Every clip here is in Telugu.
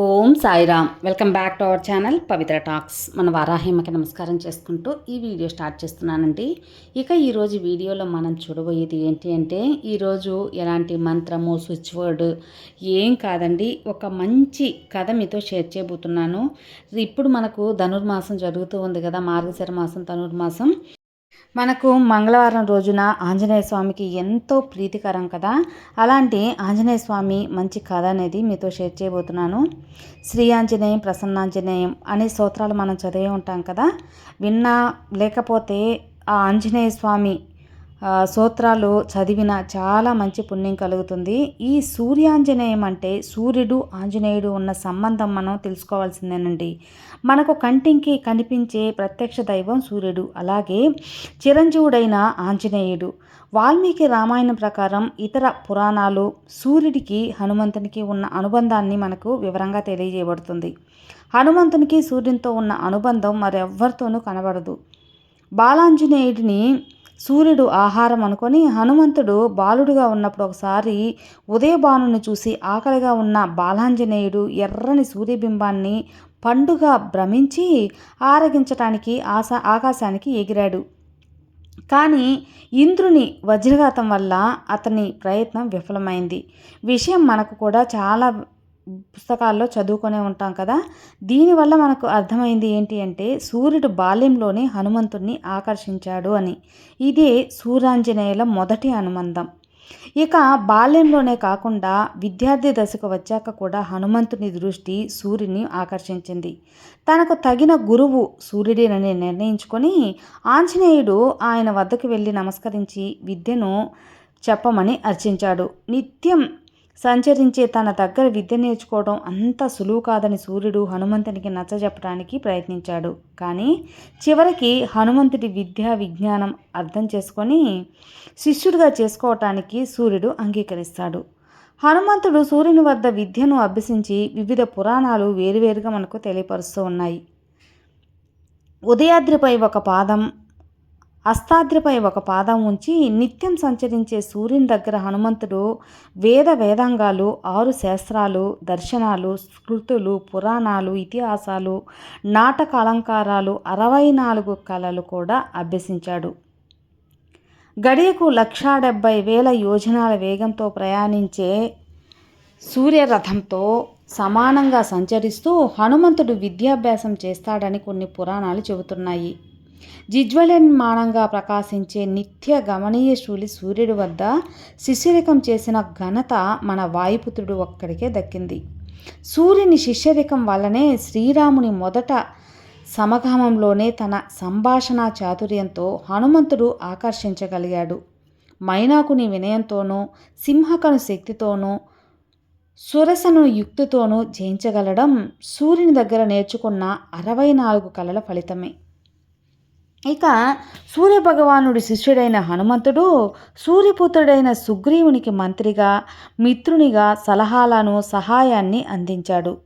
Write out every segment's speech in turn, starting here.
Om Sairam. Welcome back to our channel Pavitra talks. మన వారాహిమకి నమస్కారం చేసుకుంటూ ఈ వీడియో స్టార్ట్ చేస్తున్నానండి. ఇక ఈరోజు వీడియోలో మనం చూడబోయేది ఏంటి అంటే ఈరోజు ఎలాంటి మంత్రము స్విచ్ వర్డ్ ఏం కాదండి. ఒక మంచి కథ మీతో షేర్ చేయబోతున్నాను. ఇప్పుడు మనకు ధనుర్మాసం జరుగుతూ ఉంది కదా మార్గశిర మాసం ధనుర్మాసం. మనకు మంగళవారం రోజున ఆంజనేయ స్వామికి ఎంతో ప్రీతికరం కదా. అలాంటి ఆంజనేయ స్వామి మంచి కథ అనేది మీతో షేర్ చేయబోతున్నాను. శ్రీ ఆంజనేయం ప్రసన్నాంజనేయం అనే స్తోత్రాలు మనం చదివే ఉంటాం కదా. విన్నా లేకపోతే ఆ ఆంజనేయ స్వామి సూత్రాలు చదివిన చాలా మంచి పుణ్యం కలుగుతుంది. ఈ సూర్యాంజనేయం అంటే సూర్యుడు ఆంజనేయుడు ఉన్న సంబంధం మనం తెలుసుకోవాల్సిందేనండి. మనకు కంటికి కనిపించే ప్రత్యక్ష దైవం సూర్యుడు అలాగే చిరంజీవుడైన ఆంజనేయుడు. వాల్మీకి రామాయణం ప్రకారం ఇతర పురాణాలు సూర్యుడికి హనుమంతునికి ఉన్న అనుబంధాన్ని మనకు వివరంగా తెలియజేయబడుతుంది. హనుమంతునికి సూర్యునితో ఉన్న అనుబంధం మరెవ్వరితోనూ కనబడదు. బాలాంజనేయుడిని సూర్యుడు ఆహారం అనుకొని హనుమంతుడు బాలుడుగా ఉన్నప్పుడు ఒకసారి ఉదయభానుని చూసి ఆకలిగా ఉన్న బాలాంజనేయుడు ఎర్రని సూర్యబింబాన్ని పండుగ భ్రమించి ఆరగించటానికి ఆశ ఆకాశానికి ఎగిరాడు. కానీ ఇంద్రుని వజ్రఘాతం వల్ల అతని ప్రయత్నం విఫలమైంది. విషయం మనకు కూడా చాలా పుస్తకాల్లో చదువుకునే ఉంటాం కదా. దీనివల్ల మనకు అర్థమైంది ఏంటి అంటే సూర్యుడు బాల్యంలోనే హనుమంతుణ్ణి ఆకర్షించాడు అని. ఇదే సూర్యాంజనేయుల మొదటి అనుబంధం ఇక బాల్యంలోనే కాకుండా విద్యార్థి దశకు వచ్చాక కూడా హనుమంతుని దృష్టి సూర్యుని ఆకర్షించింది. తనకు తగిన గురువు సూర్యుడేనని నిర్ణయించుకొని ఆంజనేయుడు ఆయన వద్దకు వెళ్ళి నమస్కరించి విద్యను చెప్పమని అర్చించాడు. నిత్యం సంచరించే తన దగ్గర విద్య నేర్చుకోవడం అంత సులువు కాదని సూర్యుడు హనుమంతునికి నచ్చజెప్పడానికి ప్రయత్నించాడు. కానీ చివరికి హనుమంతుడి విద్యా విజ్ఞానం అర్థం చేసుకొని శిష్యుడిగా చేసుకోవటానికి సూర్యుడు అంగీకరిస్తాడు. హనుమంతుడు సూర్యుని వద్ద విద్యను అభ్యసించి వివిధ పురాణాలు వేరువేరుగా మనకు తెలియపరుస్తూ ఉన్నాయి. ఉదయాద్రిపై ఒక పాదం అస్తాద్రిపై ఒక పాదం ఉంచి నిత్యం సంచరించే సూర్యుని దగ్గర హనుమంతుడు వేద వేదాంగాలు ఆరు శాస్త్రాలు దర్శనాలు స్మృతులు పురాణాలు ఇతిహాసాలు నాటక అలంకారాలు అరవై నాలుగు కళలు కూడా అభ్యసించాడు. గడియకు లక్షా డెబ్బై వేల యోజనాల వేగంతో ప్రయాణించే సూర్యరథంతో సమానంగా సంచరిస్తూ హనుమంతుడు విద్యాభ్యాసం చేస్తాడని కొన్ని పురాణాలు చెబుతున్నాయి. జిజ్వలన్మానంగా ప్రకాశించే నిత్య గమనీయ శూలి సూర్యుడి వద్ద శిష్యరికం చేసిన ఘనత మన వాయుపుత్రుడు ఒక్కడికే దక్కింది. సూర్యుని శిష్యరికం వల్లనే శ్రీరాముని మొదట సమగమంలోనే తన సంభాషణ చాతుర్యంతో హనుమంతుడు ఆకర్షించగలిగాడు. మైనాకుని వినయంతోనూ సింహకను శక్తితోనూ సురసను యుక్తితోనూ జయించగలడం సూర్యుని దగ్గర నేర్చుకున్న అరవై నాలుగు కళల ఫలితమే. ఇక సూర్యభగవానుడి శిష్యుడైన హనుమంతుడు సూర్యపుత్రుడైన సుగ్రీవునికి మంత్రిగా మిత్రునిగా సలహాలను సహాయాన్ని అందించాడు.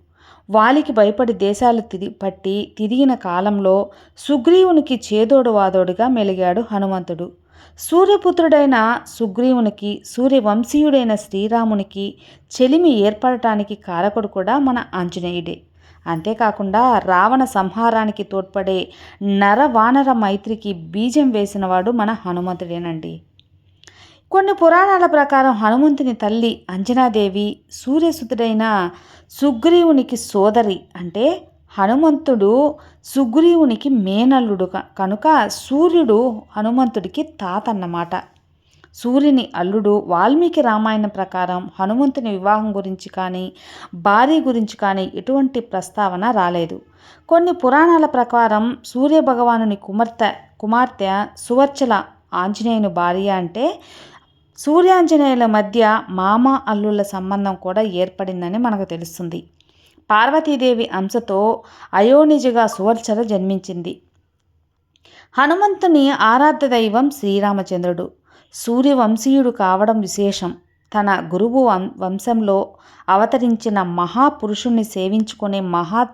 వాలికి భయపడి దేశాలు తిరిగి పట్టి తిరిగిన కాలంలో సుగ్రీవునికి చేదోడు వాదోడుగా మెలిగాడు హనుమంతుడు. సూర్యపుత్రుడైన సుగ్రీవునికి సూర్యవంశీయుడైన శ్రీరామునికి చెలిమి ఏర్పడటానికి కారకుడు కూడా మన ఆంజనేయుడే. అంతేకాకుండా రావణ సంహారానికి తోడ్పడే నరవానర మైత్రికి బీజం వేసినవాడు మన హనుమంతుడేనండి. కొన్ని పురాణాల ప్రకారం హనుమంతుని తల్లి అంజనాదేవి సూర్యసుతుడైన సుగ్రీవునికి సోదరి అంటే హనుమంతుడు సుగ్రీవునికి మేనల్లుడు కనుక సూర్యుడు హనుమంతుడికి తాత అన్నమాట సూర్యుని అల్లుడు వాల్మీకి రామాయణం ప్రకారం హనుమంతుని వివాహం గురించి కానీ భార్య గురించి కానీ ఎటువంటి ప్రస్తావన రాలేదు. కొన్ని పురాణాల ప్రకారం సూర్య భగవానుని కుమార్తె కుమార్తె సువర్చల ఆంజనేయుని భార్య అంటే సూర్యాంజనేయుల మధ్య మామ అల్లుల సంబంధం కూడా ఏర్పడిందని మనకు తెలుస్తుంది. పార్వతీదేవి అంశతో అయోనిజగా సువర్చల జన్మించింది. హనుమంతుని ఆరాధ్య దైవం శ్రీరామచంద్రుడు. సూర్యవంశీయుడు కావడం విశేషం. తన గురువు వం- వంశంలో అవతరించిన మహాపురుషుణ్ణి సేవించుకునే మహా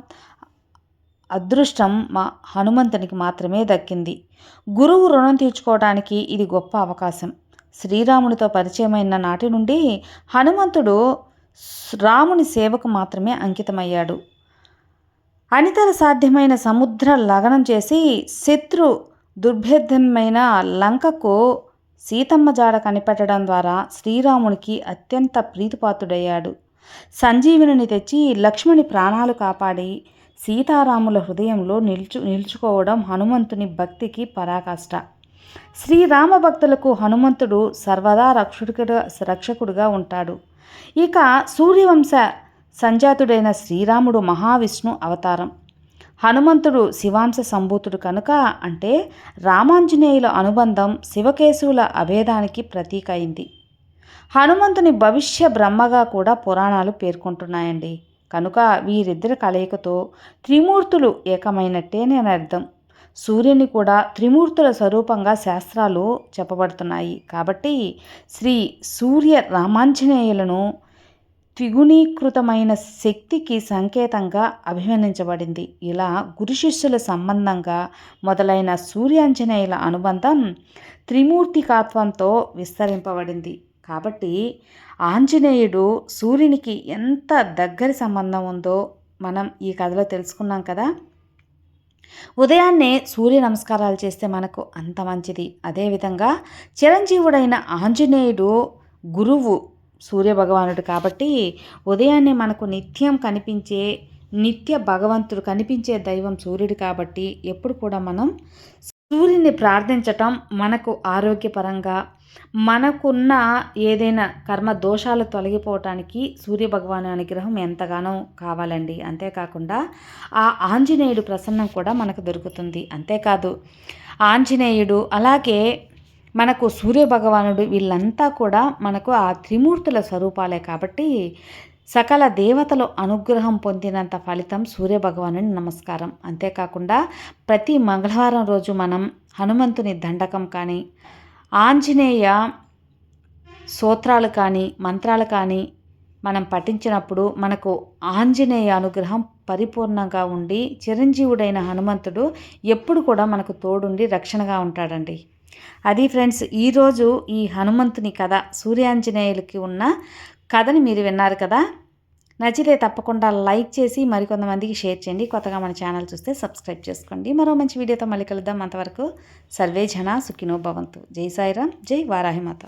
అదృష్టం మా హనుమంతునికి మాత్రమే దక్కింది. గురువు రుణం తీర్చుకోవడానికి ఇది గొప్ప అవకాశం. శ్రీరామునితో పరిచయమైన నాటి నుండి హనుమంతుడు రాముని సేవకు మాత్రమే అంకితమయ్యాడు. అనితర సాధ్యమైన సముద్ర లగనం చేసి శత్రు దుర్భేద్యమైన లంకకు సీతమ్మ జాడ కనిపెట్టడం ద్వారా శ్రీరామునికి అత్యంత ప్రీతిపాతుడయ్యాడు సంజీవుని తెచ్చి లక్ష్మణి ప్రాణాలు కాపాడి సీతారాముల హృదయంలో నిల్చు నిల్చుకోవడం హనుమంతుని భక్తికి పరాకాష్ట. శ్రీరామ భక్తులకు హనుమంతుడు సర్వదా రక్షకుడుగా రక్షకుడుగా ఉంటాడు. ఇక సూర్యవంశ సంజాతుడైన శ్రీరాముడు మహావిష్ణు అవతారం. హనుమంతుడు శివాంశ సంభూతుడు కనుక అంటే రామాంజనేయుల అనుబంధం శివకేశవుల అభేదానికి ప్రతీక అయింది హనుమంతుని భవిష్య బ్రహ్మగా కూడా పురాణాలు పేర్కొంటున్నాయండి. కనుక వీరిద్దరి కలయికతో త్రిమూర్తులు ఏకమైనట్టే నేను అర్థం. సూర్యుని కూడా త్రిమూర్తుల స్వరూపంగా శాస్త్రాలు చెప్పబడుతున్నాయి. కాబట్టి శ్రీ సూర్య రామాంజనేయులను త్రిగుణీకృతమైన శక్తికి సంకేతంగా అభివర్ణించబడింది. ఇలా గురు శిష్యుల సంబంధంగా మొదలైన సూర్యాంజనేయుల అనుబంధం త్రిమూర్తికాత్వంతో విస్తరింపబడింది. కాబట్టి ఆంజనేయుడు సూర్యునికి ఎంత దగ్గరి సంబంధం ఉందో మనం ఈ కథలో తెలుసుకున్నాం కదా. ఉదయాన్నే సూర్య నమస్కారాలు చేస్తే మనకు అంత మంచిది. అదేవిధంగా చిరంజీవుడైన ఆంజనేయుడు గురువు సూర్యభగవానుడు కాబట్టి ఉదయాన్నే మనకు నిత్యం కనిపించే నిత్య భగవంతుడు కనిపించే దైవం సూర్యుడు కాబట్టి ఎప్పుడు కూడా మనం సూర్యుని ప్రార్థించటం మనకు ఆరోగ్యపరంగా మనకున్న ఏదైనా కర్మ దోషాలు తొలగిపోవటానికి సూర్యభగవాను అనుగ్రహం ఎంతగానో కావాలండి. అంతేకాకుండా ఆ ఆంజనేయుడు ప్రసన్నం కూడా మనకు దొరుకుతుంది. అంతేకాదు ఆంజనేయుడు అలాగే మనకు సూర్యభగవానుడు వీళ్ళంతా కూడా మనకు ఆ త్రిమూర్తుల స్వరూపాలే కాబట్టి సకల దేవతలు అనుగ్రహం పొందినంత ఫలితం సూర్యభగవాను నమస్కారం. అంతేకాకుండా ప్రతి మంగళవారం రోజు మనం హనుమంతుని దండకం కానీ ఆంజనేయ సూత్రాలు కానీ మంత్రాలు కానీ మనం పఠించినప్పుడు మనకు ఆంజనేయ అనుగ్రహం పరిపూర్ణంగా ఉండి చిరంజీవుడైన హనుమంతుడు ఎప్పుడు కూడా మనకు తోడుండి రక్షణగా ఉంటాడండి. అది ఫ్రెండ్స్ ఈరోజు ఈ హనుమంతుని కథ సూర్యాంజనేయులకి ఉన్న కథని మీరు విన్నారు కదా? నచ్చితే తప్పకుండా లైక్ చేసి మరికొంతమందికి షేర్ చేయండి. కొత్తగా మన ఛానల్ చూస్తే సబ్స్క్రైబ్ చేసుకోండి. మరో మంచి వీడియోతో మళ్ళీ కలుద్దాం. అంతవరకు సర్వే జన సుఖినో భవంతు. జై సాయిరామ్ జై వారాహిమాత.